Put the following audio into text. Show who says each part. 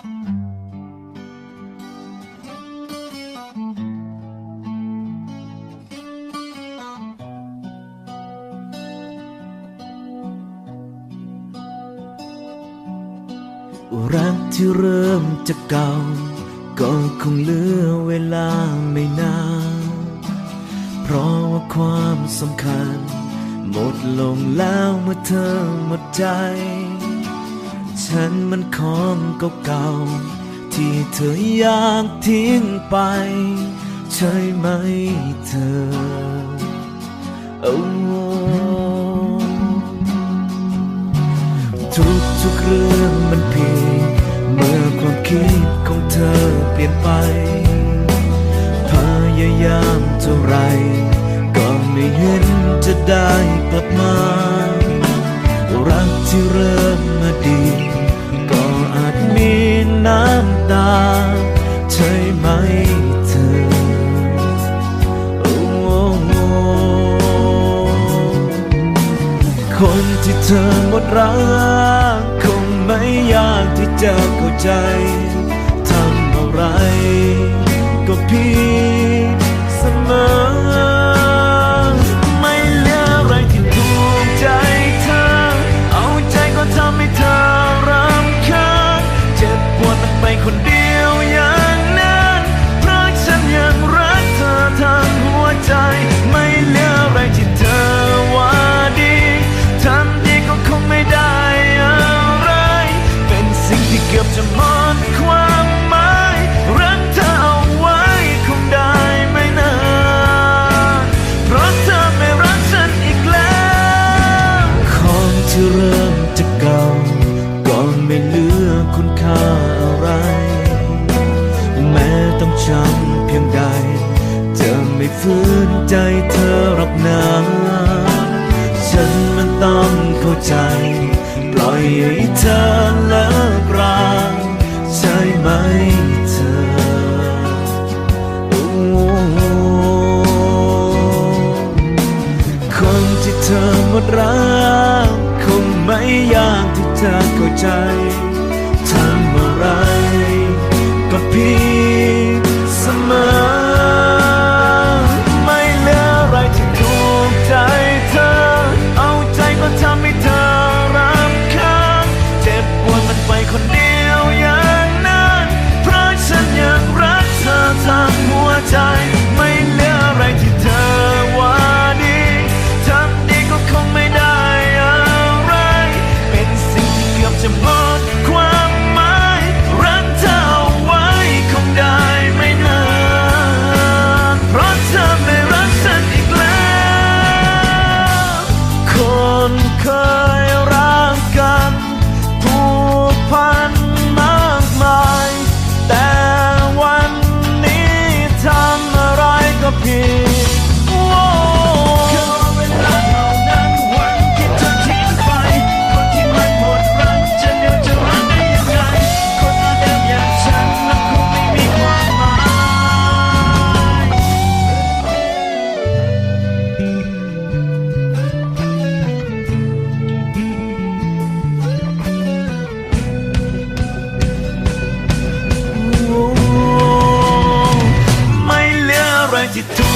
Speaker 1: รักที่เริ่มจะเก่า ก็คงเหลือเวลาไม่นาน เพราะว่าความสำคัญ หมดลงแล้วเมื่อเธอหมดใจ ฉันมันของเก่าๆที่เธออยากทิ้งไป ใช่ไหมเธอโอ้ทุกทุกๆเรื่องมันเพียงเมื่อความคิดของเธอเปลี่ยนไป พยายามเท่าไรก็ไม่เห็นจะได้ คนที่เธอหมดรักคงไม่ยากที่จะเข้าใจทำอะไรก็ผิดเสมอไม่เหลืออะ รอกนะฉันมันต้องเข้าใจ ปล่อยให้เธอเลิกราใช่ไหมเธอคนที่เธอหมดรักคงไม่ยากที่จะเข้าใจ you do